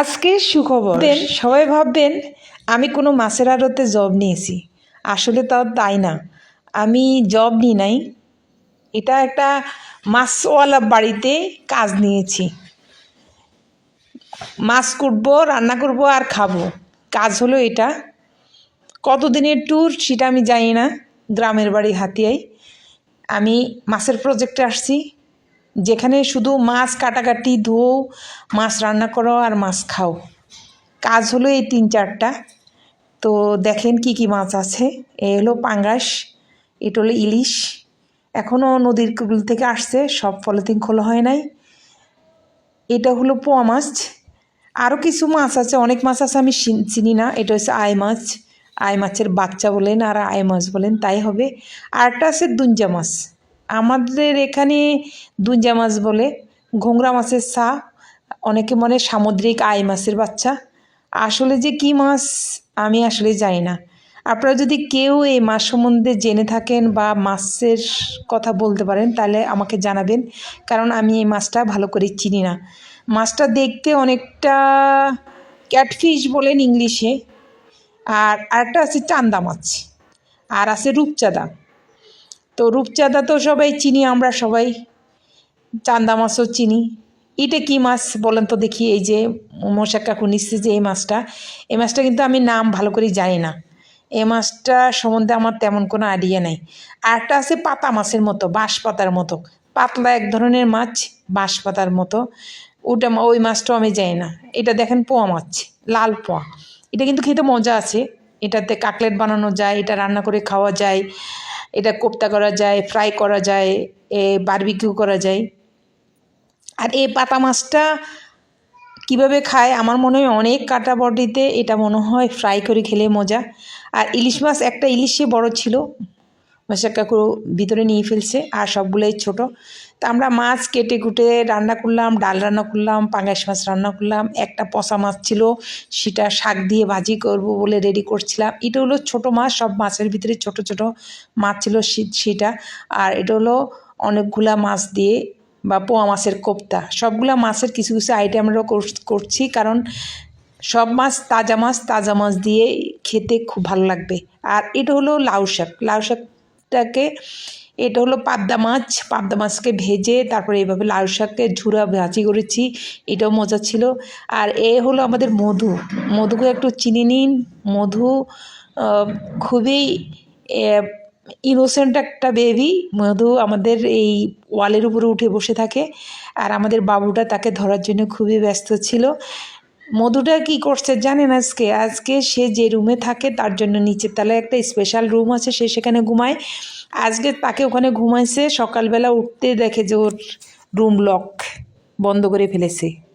আজকে সুখবর দেন। সবাই ভাববেন আমি কোনো মাছের আড়তে জব নিয়েছি। আসলে তাও তাই না। আমি জব নিই নাই। এটা একটা মাছওয়ালা বাড়িতে কাজ নিয়েছি। মাছ কুটবো রান্না করব আর খাব। কাজ হলো এটা। কতদিনের ট্যুর সেটা আমি জানি না। গ্রামের বাড়ি হাতিয়ায়। আমি মাছের প্রজেক্টে আসছি। যেখানে শুধু মাছ কাটাকাটি, ধোও, মাছ রান্না করো আর মাছ খাও। কাজ হলো এই তিন চারটা। তো দেখেন কি কি মাছ আছে। এ হলো পাঙ্গাস, এটা হলো ইলিশ। এখনও নদীর কুল থেকে আসছে, সব পলিথিন খোলা হয় নাই। এটা হলো পোয়া মাছ। আরও কিছু মাছ আছে, অনেক মাছ আছে আমি চিনি না। এটা হচ্ছে আয় মাছ। আই মাছের বাচ্চা বলেন আর আই মাছ বলেন, তাই হবে। আর একটা আছে দুঞ্জা মাছ। আমাদের এখানে দুঞ্জা মাছ বলে, ঘোংরা মাছের ছা অনেকে মনে সামুদ্রিক আই মাছের বাচ্চা। আসলে যে কি মাছ, আমি আসলে জানি না। আপনারা যদি কেউ এই মাছ সম্বন্ধে জেনে থাকেন বা মাছের কথা বলতে পারেন, তাহলে আমাকে জানাবেন, কারণ আমি এই মাছটা ভালো করে চিনি না। মাছটা দেখতে অনেকটা ক্যাটফিশ বলেন ইংলিশে, আর আরেকটা আছে চান্দা মাছ, আর আছে রূপচাঁদা। তো রূপচাঁদা তো সবাই চিনি, আমরা সবাই চান্দা মাছও চিনি। এটা কি মাছ বলেন তো দেখি, এই যে মশা কাকু নিচ্ছে যে এই মাছটা। এই মাছটা কিন্তু আমি নাম ভালো করে জানি না। এই মাছটা সম্বন্ধে আমার তেমন কোনো আইডিয়া নেই। আর একটা আছে পাতা মাছের মতো বাঁশ পাতার মতো। পাতলা এক ধরনের মাছ বাঁশ পাতার মতো। ওটা ওই মাছটাও আমি জানি না। এটা দেখেন পোয়া মাছ, লাল পোয়া। এটা কিন্তু খেতে মজা আছে। এটাতে কাকলেট বানানো যায়, এটা রান্না করে খাওয়া যায়। এটা কোপ্তা করা যায়, ফ্রাই করা যায়, এ বারবিকিউ করা যায়। আর এই পাতা মাছটা কীভাবে খায়? আমার মনে হয় অনেক কাটা বডিতে এটা মনে হয় ফ্রাই করে খেলে মজা। আর ইলিশ মাছ একটা ইলিশে বড় ছিল। কাকু ভিতরে নিয়ে ফেলছে, আর সবগুলোই ছোট। তা আমরা মাছ কেটে কুটে রান্না করলাম, ডাল রান্না করলাম, পাঙ্গাস মাছ রান্না করলাম, একটা পচা মাছ ছিল, সেটা শাক দিয়ে ভাজি করব বলে রেডি করছিলাম। এটা হলো ছোট মাছ, সব মাছের ভিতরে ছোট ছোট মাছ ছিল সেটা। আর এটা হলো অনেকগুলা মাছ দিয়ে বা পোয়া মাছের কোপ্তা। সবগুলা মাছের কিছু কিছু আইটেম আমরা কর- করছি, কারণ সব মাছ তাজা মাছ তাজা মাছ দিয়ে খেতে খুব ভালো লাগবে। আর এটা হলো লাউ শাক। লাউ শাকটাকে এটা হলো পাবদা মাছ। পাবদা মাছকে ভেজে তারপরে এইভাবে লাউ শাককে ঝুরা ভাজি করেছি, এটাও মজা ছিল। আর এ হলো আমাদের মধু। মধুকে একটু চিনি নিন। মধু খুবই ইনোসেন্ট একটা বেবি মধু আমাদের এই ওয়ালের উপরে উঠে বসে থাকে। আর আমাদের বাবুটা তাকে ধরার জন্য খুবই ব্যস্ত ছিল। মধুটা কি করছে জানেন আজকে? আজকে সে যে রুমে থাকে তার জন্য নিচের তলায় একটা স্পেশাল রুম আছে, সে সেখানে ঘুমায়। আজকে তাকে ওখানে ঘুমাইছে, সকালবেলা উঠতে দেখে যে ওর রুম লক বন্ধ করে ফেলেছে।